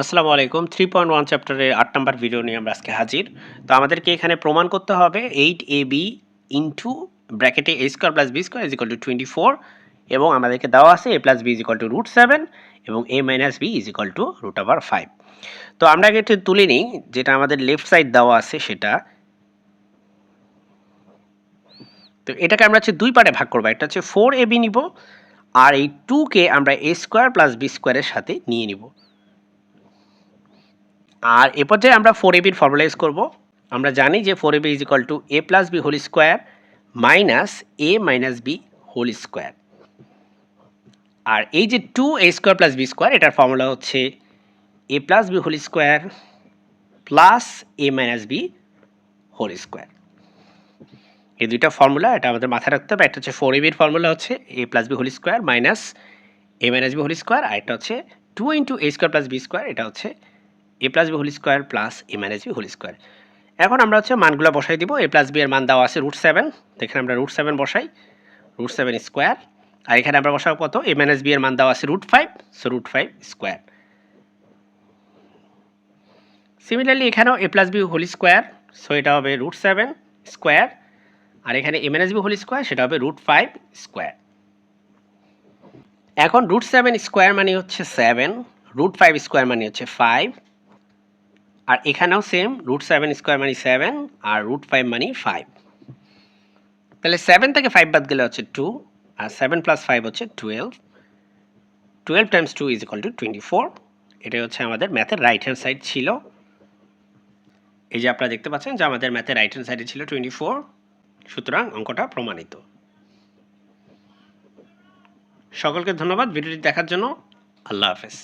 আসসালামু আলাইকুম। Three point one চ্যাপ্টারের আট নাম্বার ভিডিও নিয়ে আমরা আজকে হাজির। তো আমাদেরকে এখানে প্রমাণ করতে হবে এইট এ বি ইন্টু ব্র্যাকেটে A square plus B square is equal to twenty four এবং আমাদেরকে দেওয়া আছে A plus B is equal to root seven এবং A minus B is equal to root over five তো আমরা আগে একটু তুলে নিই, যেটা আমাদের লেফট সাইড দেওয়া আছে সেটা। তো এটাকে আমরা হচ্ছে দুই পার্টে ভাগ করব, একটা হচ্ছে ফোর এ বি নিব আর এই টুকে আমরা এ স্কোয়ার প্লাস বি স্কোয়ারের সাথে নিয়ে নিব। আর এ পর্যায়ে আমরা ফোর এবির ফর্মুলাইজ করব। আমরা জানি যে four AB is equal to A plus B whole square minus A minus B whole square আর এই যে two A square plus B square এটার ফর্মুলা হচ্ছে A plus B whole square plus A minus B whole square এই দুইটা formula এটা আমাদের মাথায় রাখতে হবে। একটা হচ্ছে ফোর এবির ফর্মুলা হচ্ছে A plus B whole square minus A minus B whole square আর এটা হচ্ছে two into A square plus B square এটা হচ্ছে A plus B whole square plus A minus B whole square এখন আমরা হচ্ছে মানগুলো বসাই দিব। এ প্লাস বি এর মান দেওয়া আছে রুট সেভেন এখানে আমরা রুট সেভেন বসাই। রুট সেভেন স্কোয়ার আর এখানে আমরা বসাবো কত? এ মাইনাস বি এর মান দেওয়া আছে root five so root five square similarly এখানেও A plus B whole square so এটা হবে রুট সেভেন স্কোয়ার আর এখানে এম বি হোল স্কোয়ার সেটা হবে রুট ফাইভ স্কোয়ার এখন রুট সেভেন স্কোয়ার মানে হচ্ছে সেভেন রুট ফাইভ স্কোয়ার মানে হচ্ছে ফাইভ আর এখানেও সেম রুট সেভেন স্কোয়ার মানে সেভেন আর রুট ফাইভ মানে ফাইভ তাহলে সেভেন থেকে ফাইভ বাদ গেলে হচ্ছে টু আর সেভেন প্লাস ফাইভ হচ্ছে twelve twelve times two is equal to twenty four এটাই হচ্ছে আমাদের ম্যাথের রাইট হ্যান্ড সাইড ছিল। এই যে আপনারা দেখতে পাচ্ছেন যে আমাদের ম্যাথের রাইট হ্যান্ড সাইডে ছিল টোয়েন্টি ফোর সুতরাং অঙ্কটা প্রমাণিত। সকলকে ধন্যবাদ ভিডিওটি দেখার জন্য। আল্লাহ হাফেজ।